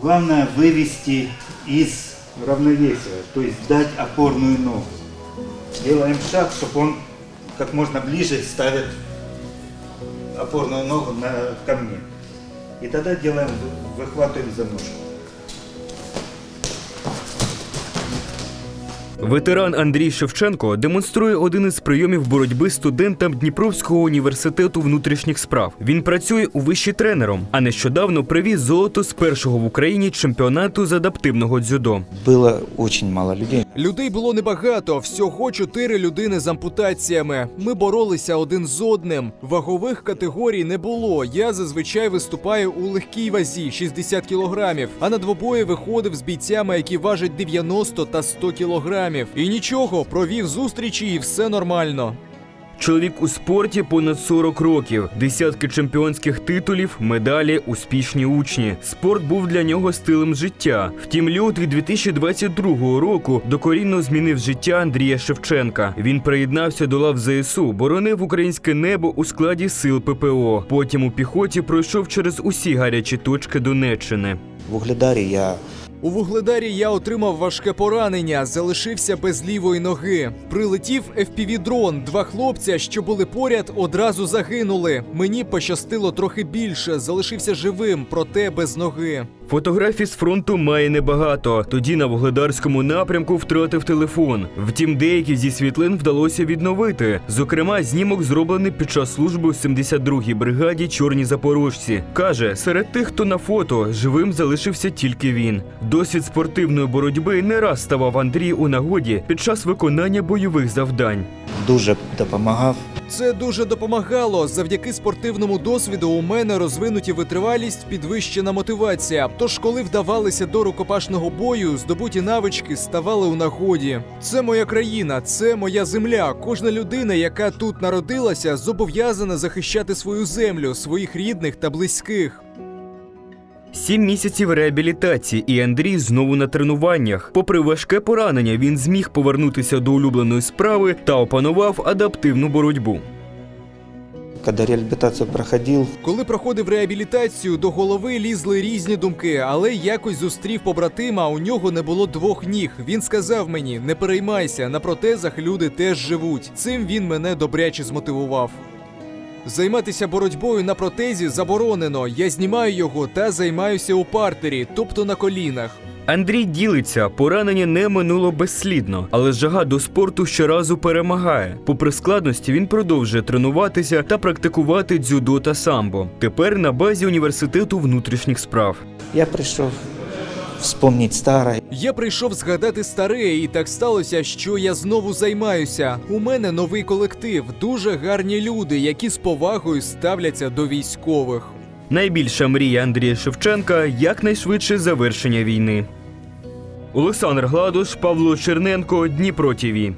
Главное вывести из равновесия, то есть дать опорную ногу. Делаем шаг, чтобы он как можно ближе ставит опорную ногу на, ко мне. И тогда делаем, выхватываем за ножку. Ветеран Андрій Шевченко демонструє один із прийомів боротьби студентам Дніпровського університету внутрішніх справ. Він працює у виші тренером, а нещодавно привіз золото з першого в Україні чемпіонату з адаптивного дзюдо. Було очень мало людей. Людей було небагато, всього чотири людини з ампутаціями. Ми боролися один з одним. Вагових категорій не було. Я зазвичай виступаю у легкій вазі 60 кілограмів, а на двобої виходив з бійцями, які важать 90 та 100 кілограмів. І нічого, провів зустрічі, і все нормально. Чоловік у спорті понад 40 років, десятки чемпіонських титулів, медалі, успішні учні. Спорт був для нього стилем життя. Втім, лютий 2022 року докорінно змінив життя Андрія Шевченка. Він приєднався до лав ЗСУ, боронив українське небо у складі сил ППО. Потім у піхоті пройшов через усі гарячі точки Донеччини. В Угледаре я У вугледарі я отримав важке поранення, залишився без лівої ноги. Прилетів FPV-дрон. Два хлопця, що були поряд, одразу загинули. Мені пощастило трохи більше, залишився живим, проте без ноги. Фотографій з фронту має небагато. Тоді на Вугледарському напрямку втратив телефон. Втім, деякі зі світлин вдалося відновити. Зокрема, знімок зроблений під час служби у 72-й бригаді Чорні Запорожці. Каже, серед тих, хто на фото, живим залишився тільки він. Досвід спортивної боротьби не раз ставав Андрію у нагоді під час виконання бойових завдань. дуже допомагав. Це дуже допомагало. Завдяки спортивному досвіду у мене розвинуті витривалість, підвищена мотивація. Тож, коли вдавалися до рукопашного бою, здобуті навички ставали у нагоді. Це моя країна, це моя земля. Кожна людина, яка тут народилася, зобов'язана захищати свою землю, своїх рідних та близьких. Сім місяців реабілітації, і Андрій знову на тренуваннях. Попри важке поранення, він зміг повернутися до улюбленої справи та опанував адаптивну боротьбу. Когда реабилитацию проходил, Коли проходив реабілітацію, до голови лізли різні думки, але якось зустрів побратима. У нього не було двох ніг. Він сказав мені: не переймайся, на протезах люди теж живуть. Цим він мене добряче змотивував. Займатися боротьбою на протезі заборонено. Я знімаю його та займаюся у партері, тобто на колінах. Андрій ділиться, поранення не минуло безслідно, але жага до спорту щоразу перемагає. Попри складності, він продовжує тренуватися та практикувати дзюдо та самбо. Тепер на базі університету внутрішніх справ. я пришел вспомнить старое. Я прийшов згадати старе, і так сталося, що я знову займаюся. У мене новий колектив, дуже гарні люди, які з повагою ставляться до військових. Найбільша мрія Андрія Шевченка якнайшвидше завершення війни. Олександр Гладуш, Павло Черненко, Дніпро ТІВІ.